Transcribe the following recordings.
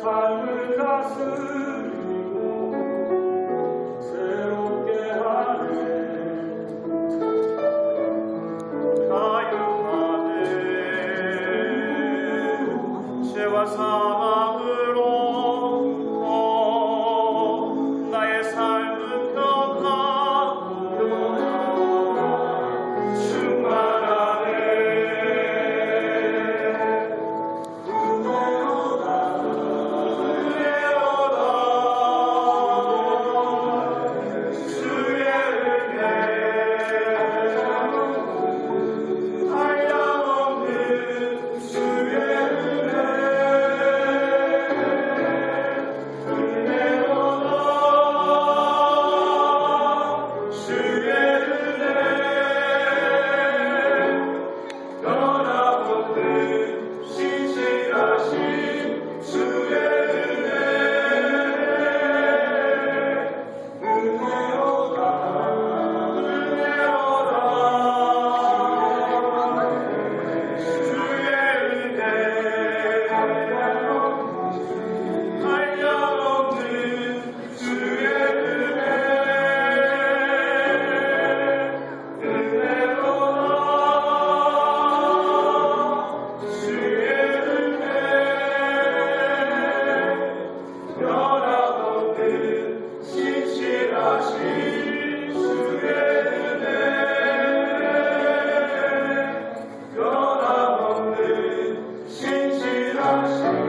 삶을 다스리고 새롭게 하네. 자유하네 죄와 사 house.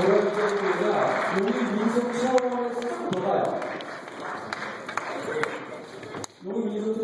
뭐라고 생각하냐 여기 민속 차원에서 좀 돌아요. 여기 민속